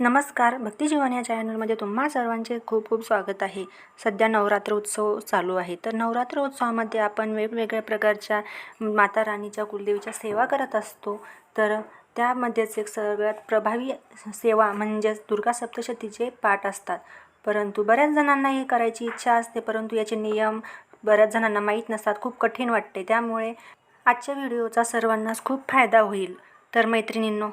नमस्कार भक्तिजीवन या चॅनलमध्ये तुम्हा सर्वांचे खूप खूप स्वागत आहे. सध्या नवरात्र उत्सव चालू आहे. तर नवरात्र उत्सवामध्ये आपण वेगवेगळ्या प्रकारच्या माता राणीच्या कुलदेवीच्या सेवा करत असतो. तर त्यामध्येच एक सगळ्यात प्रभावी सेवा म्हणजेच दुर्गा सप्तशतीचे पाठ असतात. परंतु बऱ्याच जणांना हे करायची इच्छा असते परंतु याचे नियम बऱ्याच जणांना माहीत नसतात. खूप कठीण वाटते. त्यामुळे आजच्या व्हिडिओचा सर्वांनाच खूप फायदा होईल. तर मैत्रिणींनो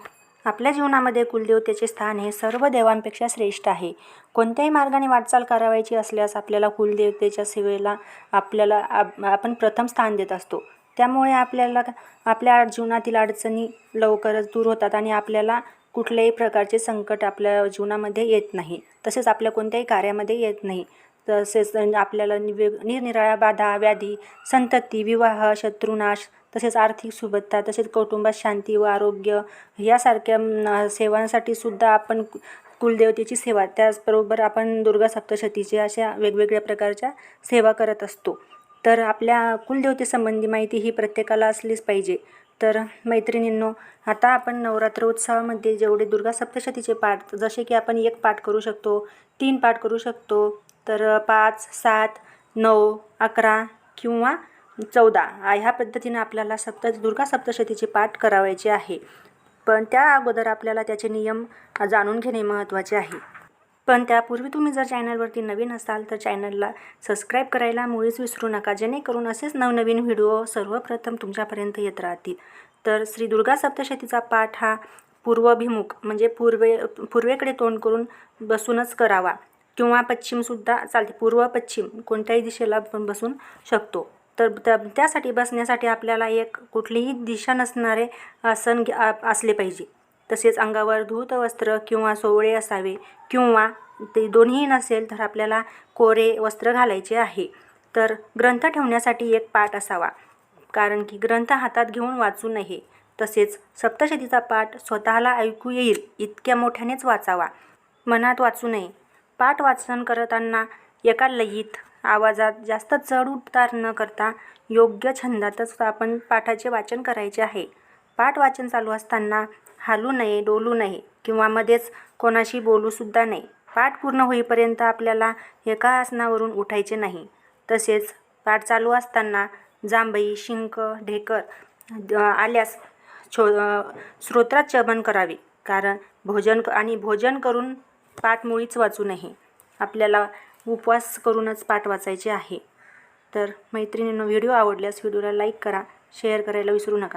आपल्या जीवनामध्ये कुलदेवतेचे स्थान हे सर्व देवांपेक्षा श्रेष्ठ आहे. कोणत्याही मार्गाने वाटचाल करावायची असल्यास आपल्याला कुलदेवतेच्या सेवेला आपल्याला आपण प्रथम स्थान देत असतो. त्यामुळे आपल्याला आपल्या जीवनातील अडचणी लवकरच दूर होतात आणि आपल्याला कुठल्याही प्रकारचे संकट आपल्या जीवनामध्ये येत नाही. तसेच आपल्या कोणत्याही कार्यामध्ये येत नाही. तसेच आपल्याला निवे निरनिराळ्या बाधा व्याधी संतती विवाह शत्रुनाश तसेच आर्थिक सुबत्ता तसेच कौटुंबात शांती व आरोग्य यासारख्या सेवांसाठी सुद्धा आपण कुलदेवतेची सेवा त्याचबरोबर आपण दुर्गा सप्तशतीची अशा वेगवेगळ्या प्रकारच्या सेवा करत असतो. तर आपल्या कुलदेवतेसंबंधी माहिती ही प्रत्येकाला असलीच पाहिजे. तर मैत्रिणींनो आता आपण नवरात्र उत्सवामध्ये जेवढे दुर्गा सप्तशतीचे पाठ जसे की आपण एक पाठ करू शकतो तीन पाठ करू शकतो तर पाच सात नऊ अकरा किंवा चौदा ह्या पद्धतीनं आपल्याला सप्त दुर्गा सप्तशतीचे पाठ करावायचे आहे. पण त्या अगोदर आपल्याला त्याचे नियम जाणून घेणे महत्त्वाचे आहे. पण त्यापूर्वी तुम्ही जर चॅनलवरती नवीन असाल तर चॅनलला सबस्क्राईब करायला मुळीच विसरू नका. जेणेकरून असेच नवनवीन व्हिडिओ सर्वप्रथम तुमच्यापर्यंत येत राहतील. तर श्री दुर्गा सप्तशतीचा पाठ हा पूर्वाभिमुख म्हणजे पूर्वे पूर्वेकडे तोंड करून बसूनच करावा. किंवा पश्चिमसुद्धा चालते. पूर्व पश्चिम कोणत्याही दिशेला आपण बसून शकतो. तर त्या त्यासाठी बसण्यासाठी आपल्याला एक कुठलीही दिशा नसणारे आसन असले पाहिजे. तसेच अंगावर धूत वस्त्र किंवा सोवळे असावे किंवा ते दोन्ही नसेल तर आपल्याला कोरे वस्त्र घालायचे आहे. तर ग्रंथ ठेवण्यासाठी एक पाठ असावा. कारण की ग्रंथ हातात घेऊन वाचू नये. तसेच सप्तशतीचा पाठ स्वतःला ऐकू येईल इतक्या मोठ्यानेच वाचावा. मनात वाचू नये. पाठ वाचन करताना एका लयीत आवाजात जास्त चढ उतार न करता योग्य छंदातच आपण पाठाचे वाचन करायचे आहे. पाठ वाचन चालू असताना हालू नये डोलू नये किंवा मध्येच कोणाशी बोलूसुद्धा नाही पाठ पूर्ण होईपर्यंत आपल्याला एका आसनावरून उठायचे नाही. तसेच पाठ चालू असताना जांभई शिंक ढेकर आल्यास छो स्रोत्रात चबन करावे. कारण भोजन आणि भोजन करून पाठ मुळीच वाचू नये. आपल्याला उपवास करूनच पाठ वाचायचे आहे. तर मैत्रिणींनो व्हिडिओ आवडल्यास व्हिडिओला लाईक करा शेअर करायला विसरू नका.